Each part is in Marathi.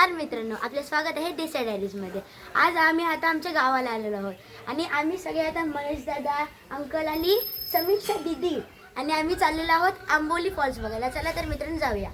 नमस्कार मित्रांनो आपलं स्वागत आहे देसाई डायरीजमध्ये आज आम्ही आता आमच्या गावाला आलेलो आहोत. आणि आम्ही सगळे आता महेश दादा अंकल आणि समीक्षा दिदी. आणि आम्ही चाललेलो आहोत आंबोली फॉल्स बघायला. चला तर मित्रांनो जाऊया.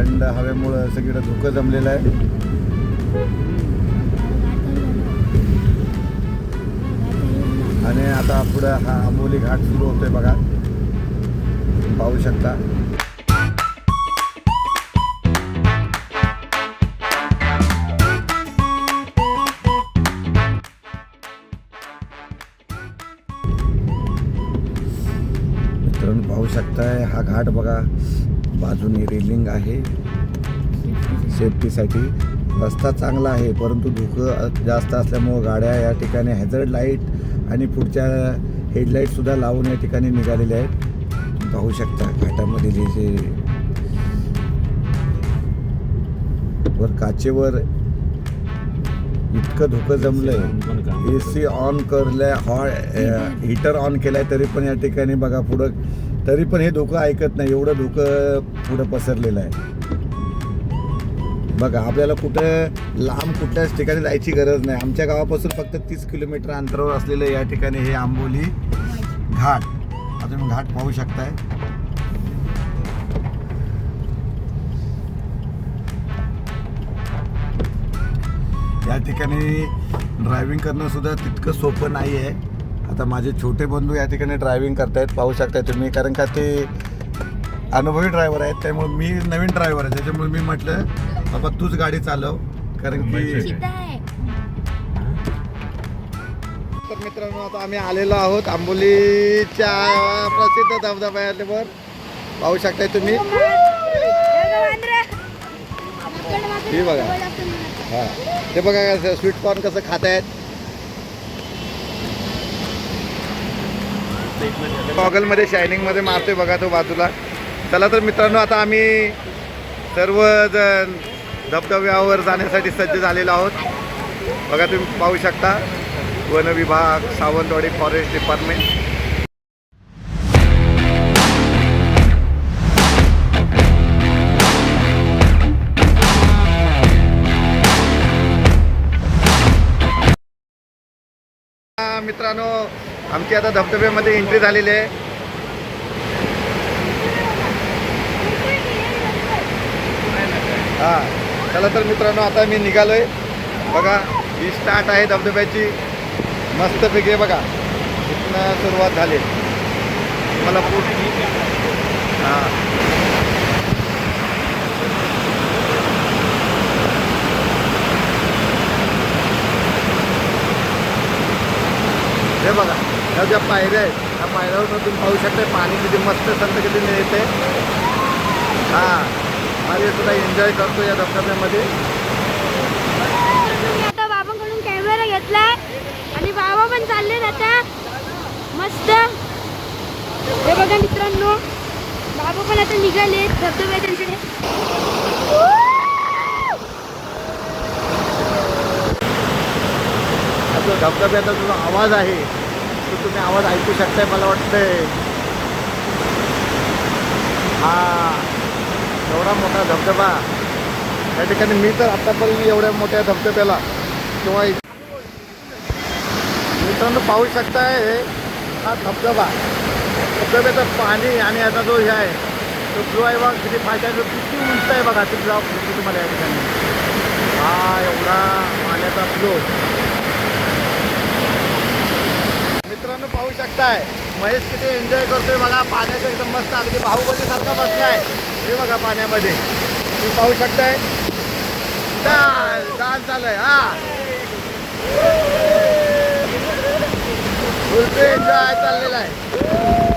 थंड हवेमुळं सगळीकडं धुकं जमलेलं आहे. आणि आता पुढं हा आंबोली घाट सुरू होतोय बघा. पाहू शकता. मित्रांनो पाहू शकताय हा घाट बघा. बाजूने रेलिंग आहे. सेफ्टीसाठी रस्ता चांगला आहे परंतु धुकं जास्त असल्यामुळं गाड्या या ठिकाणी हॅझर्ड लाइट आणि पुढच्या हेडलाईटसुद्धा लावून या ठिकाणी निघालेल्या आहेत. पाहू शकता घाटामध्ये जे जे वर काचेवर इतकं धुकं जमलंय. ए सी ऑन करलंय हॉ हिटर ऑन केलाय तरी पण या ठिकाणी बघा पुढं तरी पण हे धुकं ऐकत नाही. एवढं धुकं पुढं पसरलेलं आहे. बघा आपल्याला कुठं लांब कुठल्याच ठिकाणी जायची गरज नाही. आमच्या गावापासून फक्त तीस किलोमीटर अंतरावर असलेलं या ठिकाणी हे आंबोली घाट. आता तुम्ही घाट पाहू शकताय. ठिकाणी ड्रायव्हिंग करणं सुद्धा तितकं सोपं नाही आहे आता माझे छोटे बंधू या ठिकाणी ड्रायव्हिंग करतायत पाहू शकताय तुम्ही कारण का ते अनुभवी ड्रायव्हर आहेत त्यामुळे मी नवीन ड्रायव्हर आहे त्याच्यामुळे मी म्हटलं बाबा तूच गाडी चालव. कारण की आहे. तर मित्रांनो आता आम्ही आलेलो आहोत आंबोलीच्या प्रसिद्ध धबधब्यावर पाहू शकताय तुम्ही. हे बघा. हां. ते बघा स्वीट कॉर्न कसं खात आहेत गॉगलमध्ये शायनिंगमध्ये मारतोय बघा तो बाजूला. चला तर मित्रांनो आता आम्ही सर्वजण धबधब्यावर जाण्यासाठी सज्ज झालेलो आहोत. बघा तुम्ही पाहू शकता. वन विभाग सावंतवाडी फॉरेस्ट डिपार्टमेंट. मित्रांनो आमची आता धबधब्यामध्ये एंट्री झालेली आहे. हा चला तर मित्रांनो आता मी निघालोय. बघा ही स्टार्ट आहे धबधब्याची. मस्तपैकी आहे बघा इथनं सुरुवात झाली. मला पूर्ण हां बघा ह्या ज्या पायऱ्या आहेत त्या पायऱ्यावर तुम्ही पाहू शकता पाणी किती मस्त संत किती मिळते. हां आणि सुद्धा एन्जॉय करतो या धबधब्यामध्ये. आता बाबांकडून कॅमेरा घेतलाय आणि बाबा पण चालले आता. मस्त. हे बघा मित्रांनो बाबा पण आता निघाले धबधब्याच्याकडे हा जो धबधब्याचा जो आवाज आहे तुम्ही आवाज ऐकू शकताय मला वाटतंय. हा एवढा मोठा धबधबा. या ठिकाणी मी तर आतापर्यंत एवढ्या मोठ्या धबधब्याला किंवा मित्रांनो पाहू शकताय हा धबधबा. धबधब्याचं पाणी आणि याचा जो हे आहे तो जो आहे बघा किती फायदा किती उंच आहे बघा तिथे जाऊ तुम्हाला या ठिकाणी. हा एवढा पाण्याचा फ्लो पाहू शकताय. महेश किती एन्जॉय करतोय बघा. पाण्याचं एकदम मस्त अगदी बाहुबलीसारखा बसला आहे. हे बघा पाण्यामध्ये. तुम्ही पाहू शकताय. डान्स डान्स झालाय हा. फुलपे एन्जॉय चाललेला आहे.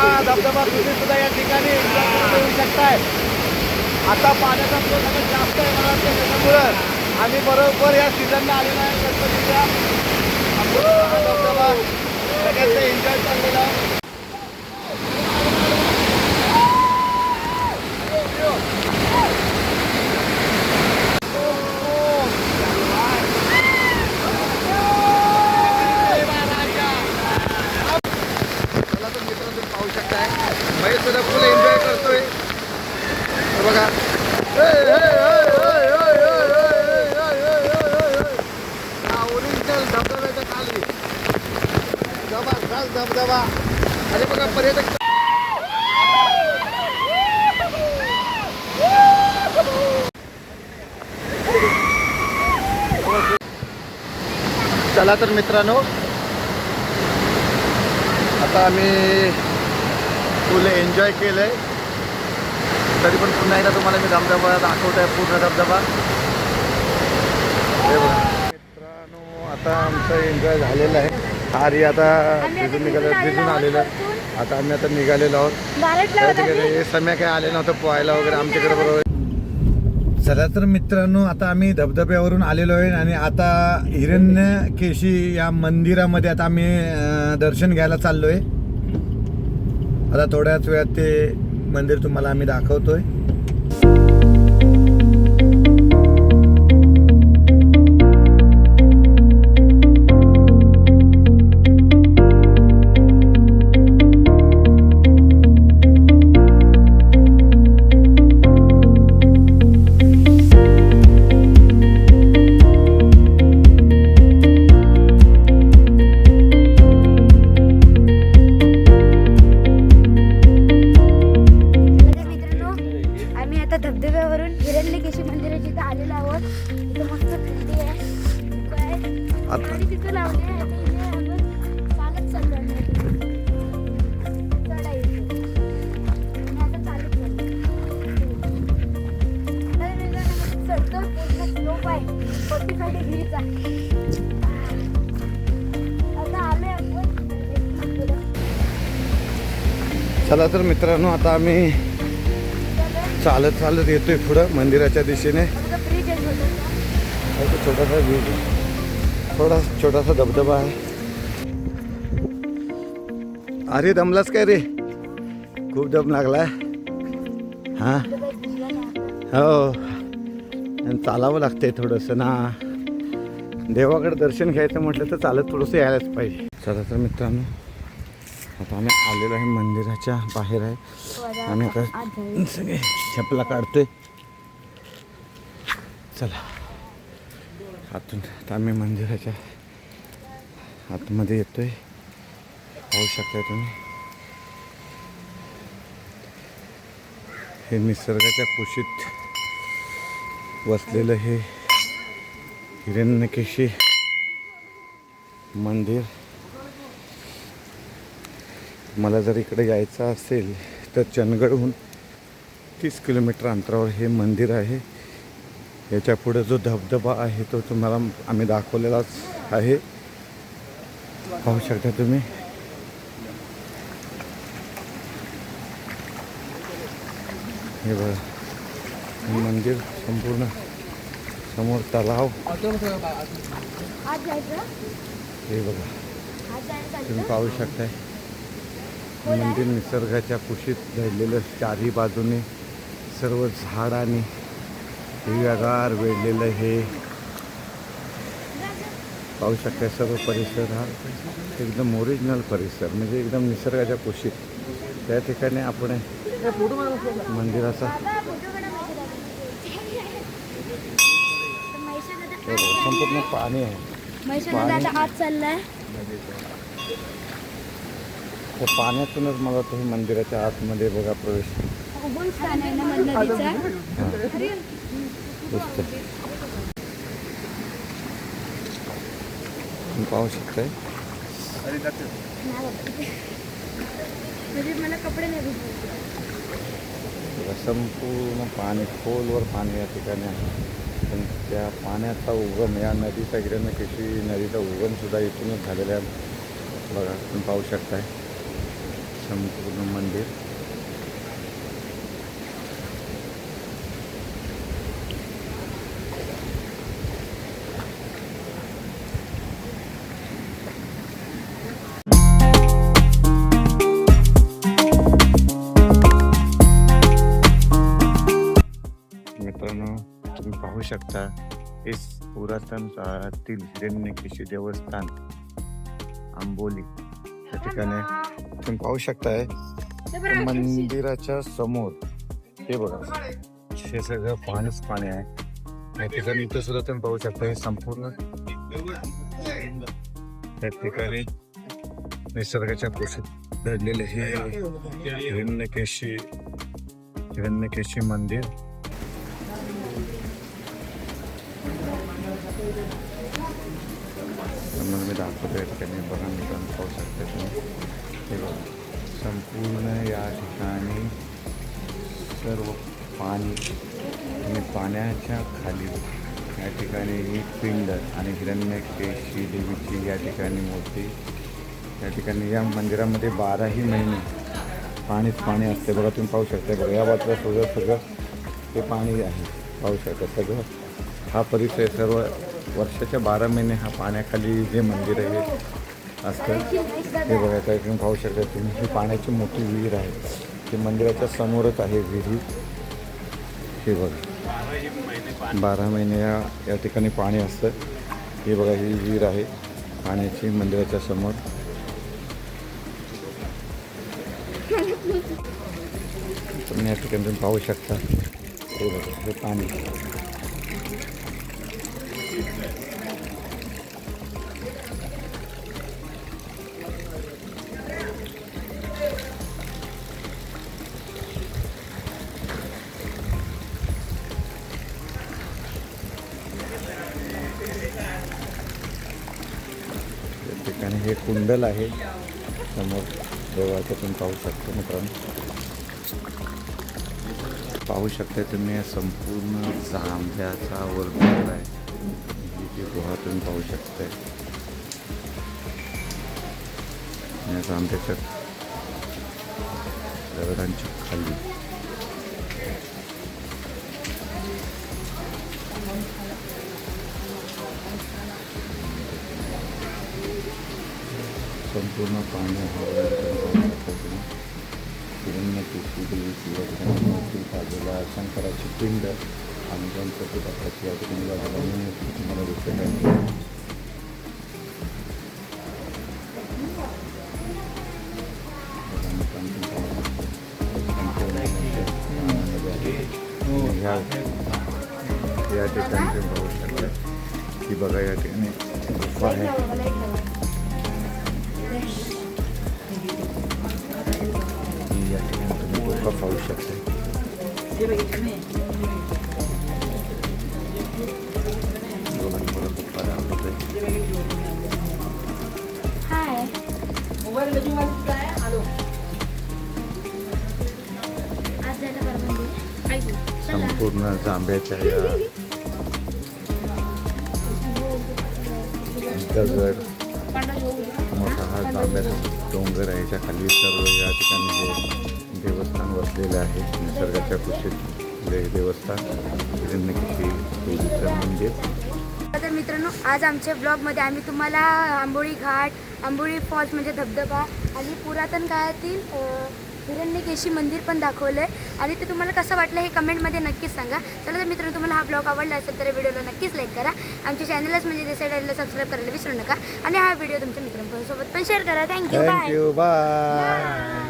हा धबधबा तुम्ही सुद्धा या ठिकाणी. येऊ शकताय. आता पाण्याचा स्रोत सगळ्यात जास्त आहे मला त्याच्यामुळं आणि बरोबर या सीझनला आलेला आहे. गणपतीचा. धबधबा सगळ्यांचा एन्जॉय चाललेला सुद्धा फुल एन्जॉय करतोय बघा ओरिजिनल धबधब्याच्या खाली जबरदस्त धबधबा आणि बघा पर्यटक चला तर मित्रांनो आता आम्ही फुल एन्जॉय केलं आहे तरी पण पुन्हा एकदा तुम्हाला मी धबधबा दाखवत आहे पूर्ण धबधबा. मित्रांनो आता आमचं एन्जॉय झालेलं आहे. आरी आता भिजून निघालं भिजून आलेलो. आता आम्ही आता निघालेलो आहोत. हे समय काय आले नव्हतं पोहायला वगैरे आमच्याकडे बरोबर. चला तर मित्रांनो आता आम्ही धबधब्यावरून आलेलो आहे आणि आता हिरण्य केशी या मंदिरामध्ये आता आम्ही दर्शन घ्यायला चाललोय. आता थोड्याच वेळात ते मंदिर तुम्हाला आम्ही दाखवतोय. आहे चला तर मित्रांनो आता आम्ही चालत चालत येतोय पुढं मंदिराच्या दिशेने. छोटासा. व्ह्यू थोडा छोटासा धबधबा आहे. अरे दमलास काय रे? खूप दम लागलाय. हा? हो. चालावं लागतंय थोडंसं. ना देवाकडे दर्शन घ्यायचं म्हटलं तर चालत थोडंसं यायलाच पाहिजे. चला तर मित्रांनो आता आम्ही आलेलो आहे मंदिराच्या बाहेर आहे. आम्ही आता सगळे चपला काढतोय. चला. आतून आता आम्ही मंदिराच्या आतमध्ये येतोय. पाहू शकता तुम्ही. हे निसर्गाच्या कुशीत वसलेलं हे हिरण्यकेशी मंदिर. मला जर इकडे यायचं असेल तर चंदगडहून तीस किलोमीटर अंतरावर हे मंदिर आहे. याच्यापुढे जो धबधबा आहे तो तुम्हाला आम्ही दाखवलेलाच आहे. पाहू शकता तुम्ही. हे बघा. मंदिर संपूर्ण समोर तलाव. हे बघा. तुम्ही पाहू शकताय. मंदिर निसर्गाच्या कुशीत घडलेलं चारही बाजूने सर्व झाडाने हिरव्यागार वेढलेलं हे. पाहू शकताय सर्व परिसर हा एकदम ओरिजिनल परिसर म्हणजे एकदम निसर्गाच्या कुशीत. त्या ठिकाणी आपण मंदिराचा बाबा, फोटो काढा म्हैसाला. तर हे बघा, संपूर्ण पाणी आहे. आत चाललाय. त्या पाण्यातूनच मला वाटतं हे मंदिराच्या आतमध्ये बघा प्रवेश तुम्ही पाहू शकताय. संपूर्ण पाणी खोलवर पाणी या ठिकाणी आहे. पण त्या पाण्याचा उगम या नदीचा गिरणकेशी नदीचा उगमसुद्धा इथूनच झालेला आहे. बघा तुम्ही पाहू शकताय. संपूर्ण मंदिर. शकता. हे पुरातन काळातील हिरण्यकेशी देवस्थान आंबोली. या ठिकाणी तुम्ही पाहू शकताय. मंदिराच्या समोर हे बघा. हे सगळं पाणीच पाणी आहे. या ठिकाणी इथं सुद्धा तुम्ही पाहू शकता हे संपूर्ण या ठिकाणी निसर्गाच्या कुशीत दडलेले हे हिरण्यकेशी हिरण्यकेशी मंदिर म्हणून मी दाखवतो या ठिकाणी बघा मित्रांनो पाहू शकता तुम्ही. हे बघा. संपूर्ण या ठिकाणी सर्व पाणी आणि पाण्याच्या खाली या ठिकाणी ही पिंड आणि हिरण्यकेशी देवीची या ठिकाणी मूर्ती या ठिकाणी या मंदिरामध्ये बाराही महिने पाणीच पाणी असते. बघा तुम्ही पाहू शकता. बघा या बाजूला सगळं सगळं ते पाणी आहे. पाहू शकता सगळं. हा परिसर सर्व वर्षाच्या बारा महिने हा पाण्याखाली जे मंदिर आहे असतं. हे बघा त्या ठिकाणी पाहू शकता तुम्ही ही पाण्याची मोठी विहीर आहे. ती मंदिराच्या समोरच आहे विहीर. हे बघा. बारा महिने या या ठिकाणी पाणी असतं. हे बघा ही विहीर आहे पाण्याची मंदिराच्या समोर. तुम्ही या ठिकाणी तुम्ही पाहू शकता. हे बघा हे पाणी. हे कुंडल आहे. समोर देवाचं तुम्ही पाहू शकतो मित्रांनो. पाहू शकता तुम्ही संपूर्ण जांभ्याचा वर्तुळ आहे. ही जी गुहा तुम्ही पाहू शकताय. या जांभ्याच्या दगडांच्या खाली संपूर्ण पाणी हिरण्यकेशी देवीची या बाजूला शंकराची पिंड आणि गणपती बाप्पाची या ठिकाणी बाजूला मूर्ती तुम्हाला दिसत आहे ह्या या ठिकाणी पाहू शकता की बघा या ठिकाणी गुफा आहे. संपूर्ण जांभ्याच्या या दगड मोठा हा जांभ्याचा डोंगर आहे. याच्या खाली सर्व या ठिकाणी हे देवस्थान वसलेलं आहे निसर्गाच्या कुशीत देवस्थान हिरण्यकेशी देवीचं मंदिर. तर मित्रांनो आज आमच्या ब्लॉगमध्ये आम्ही तुम्हाला आंबोळी घाट आंबोळी फॉल्स म्हणजे धबधबा आणि पुरातन काळातील हिरण्यकेशी मंदिर पण दाखवलं आहे आणि ते तुम्हाला कसं वाटलं हे कमेंटमध्ये नक्कीच सांगा. चला तर मित्रांनो तुम्हाला हा ब्लॉग आवडला असेल तर व्हिडिओला नक्कीच लाईक करा. आमच्या चॅनलच म्हणजे डिसाईड सबस्क्राईब करायला विसरू नका. आणि हा व्हिडिओ तुमच्या मित्रांसोबत पण शेअर करा. Thank you bye bye